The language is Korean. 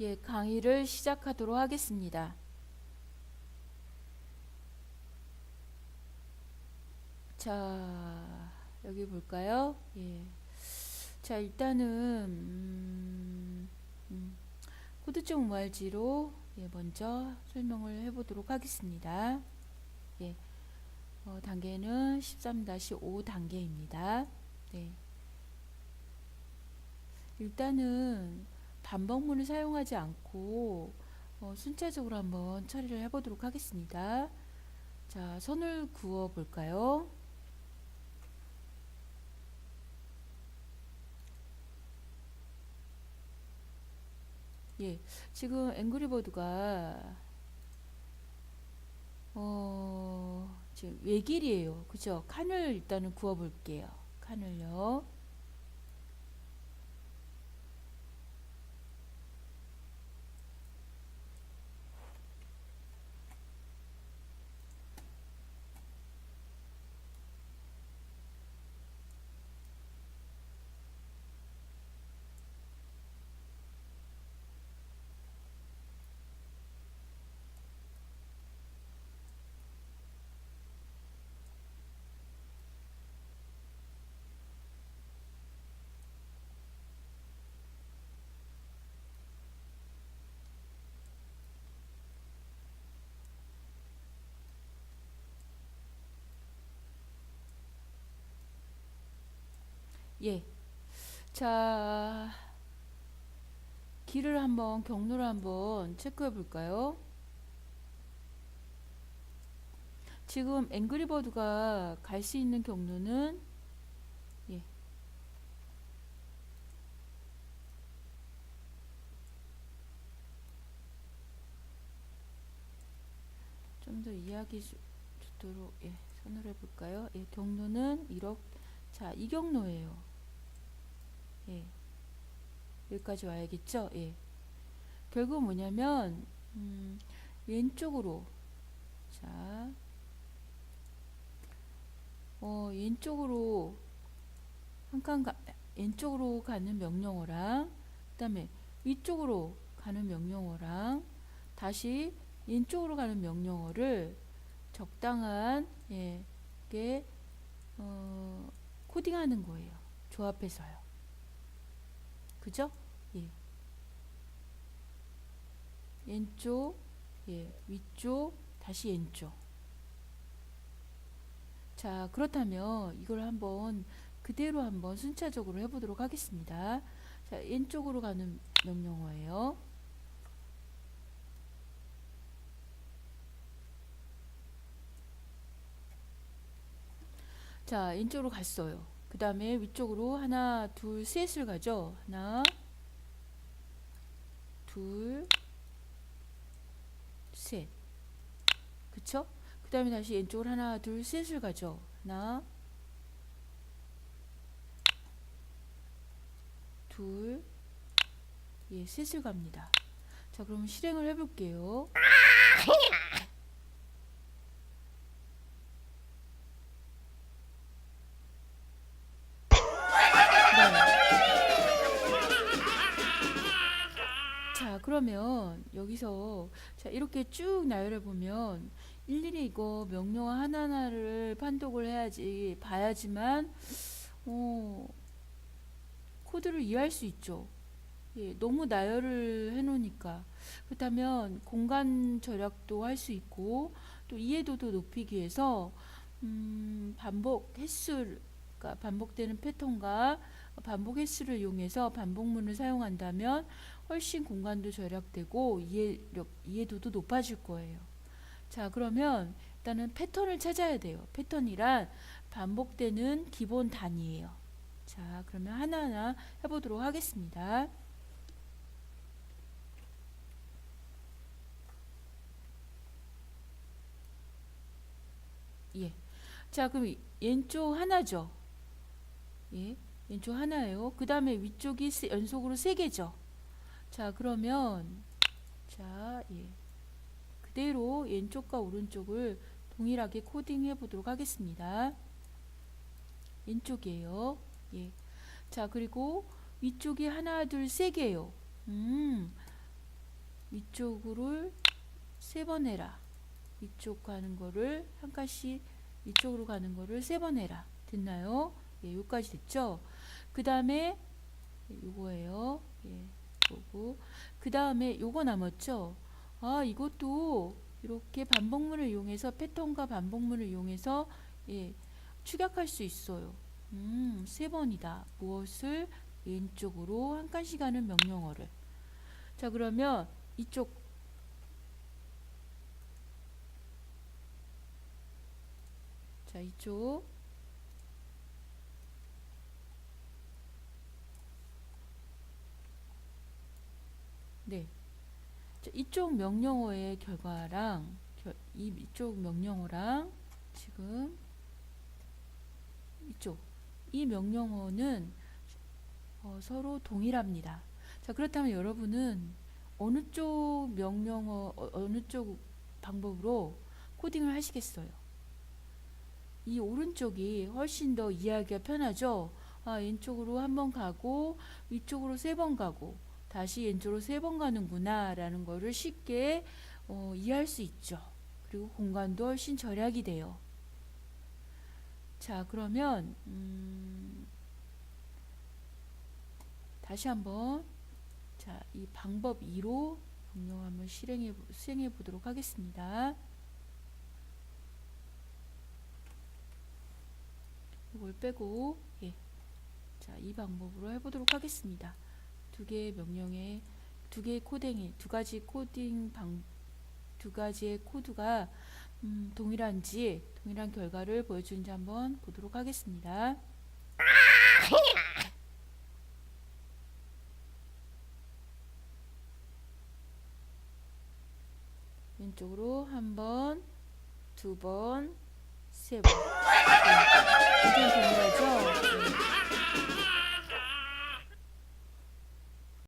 예, 강의를 시작하도록 하겠습니다. 자, 여기 볼까요? 예. 자, 일단은 음, 음, 코드적 무알지로 예, 먼저 설명을 해보도록 하겠습니다. 예, 어, 단계는 13-5 단계입니다. 네. 일단은 반복문을 사용하지 않고 어, 순차적으로 한번 처리를 해보도록 하겠습니다. 자, 선을 그어 볼까요? 예, 지금 앵그리버드가 어, 지금 외길이에요. 그죠? 칸을 일단은 그어 볼게요. 칸을요. 예. 자, 길을 한번 경로를 한번 체크해 볼까요? 지금 앵그리버드가 갈 수 있는 경로는 예. 좀더 좋- 좋도록 예, 선을 해 볼까요? 예, 경로는 이렇게 자, 이 경로예요. 예. 여기까지 와야겠죠? 예. 결국 뭐냐면, 음, 왼쪽으로, 자, 어, 왼쪽으로, 한 칸 가, 왼쪽으로 가는 명령어랑, 그 다음에 위쪽으로 가는 명령어랑, 다시 왼쪽으로 가는 명령어를 적당한, 예, 게, 어, 코딩하는 거예요. 조합해서요. 그죠? 예. 왼쪽, 예, 위쪽, 다시 왼쪽. 자, 그렇다면 이걸 한번 그대로 한번 순차적으로 해보도록 하겠습니다. 자, 왼쪽으로 가는 명령어예요. 자, 왼쪽으로 갔어요. 그 다음에 위쪽으로 하나, 둘, 셋을 가죠. 하나, 둘, 셋. 그쵸? 그 다음에 다시 왼쪽으로 하나, 둘, 셋을 가죠. 하나, 둘, 예, 셋을 갑니다. 자, 그럼 실행을 해볼게요. 자, 그러면 여기서 자, 이렇게 쭉 나열해 보면 일일이 이거 명령어 하나하나를 판독을 해야지 봐야지만 어, 코드를 이해할 수 있죠. 예, 너무 나열을 해 놓으니까 그렇다면 공간 절약도 할 수 있고 또 이해도도 높이기 위해서 음, 반복 횟수 그러니까 반복되는 패턴과 반복 횟수를 이용해서 반복문을 사용한다면 훨씬 공간도 절약되고 이해력, 이해도도 높아질 거예요. 자, 그러면 일단은 패턴을 찾아야 돼요. 패턴이란 반복되는 기본 단위예요. 자, 그러면 하나하나 해보도록 하겠습니다. 예. 자, 그럼 이- 왼쪽 하나죠. 예. 왼쪽 하나예요. 그 다음에 위쪽이 세- 연속으로 세 개죠. 자, 그러면 자, 예. 그대로 왼쪽과 오른쪽을 동일하게 코딩해 보도록 하겠습니다. 왼쪽이에요. 예. 자, 그리고 위쪽이 하나, 둘, 세 개예요. 음. 이쪽으로 세 번 해라. 이쪽 가는 거를 한 칸씩 이쪽으로 가는 거를 세 번 해라. 됐나요? 예, 여기까지 됐죠? 그 다음에 요거예요. 예, 요거. 그 다음에 요거 남았죠? 아, 이것도 이렇게 반복문을 이용해서 패턴과 반복문을 이용해서 예, 축약할 수 있어요. 음, 세 번이다. 무엇을 왼쪽으로 한 칸씩 하는 명령어를. 자, 그러면 이쪽 자, 이쪽 네. 자, 이쪽 명령어의 결과랑 이쪽 명령어랑 지금 이쪽 이 명령어는 어, 서로 동일합니다. 자, 그렇다면 여러분은 어느 쪽 명령어 어, 어느 쪽 방법으로 코딩을 하시겠어요? 이 오른쪽이 훨씬 더 이해하기가 편하죠. 아, 왼쪽으로 한 번 가고 위쪽으로 세 번 가고 다시 왼쪽으로 세 번 가는구나 라는 거를 쉽게 어, 이해할 수 있죠. 그리고 공간도 훨씬 절약이 돼요. 자, 그러면 음, 다시 한번 자, 이 방법 2로 명령 한번 실행해 보- 수행해 보도록 하겠습니다. 이걸 빼고 예. 자, 이 방법으로 해 보도록 하겠습니다. 두 개의 명령에 두 개의 코딩이 두 가지 코딩 방 두 가지의 코드가 음, 동일한지 동일한 결과를 보여주는지 한번 보도록 하겠습니다. 왼쪽으로 한 번, 두 번, 세 번. 네, 이렇게 동일하죠?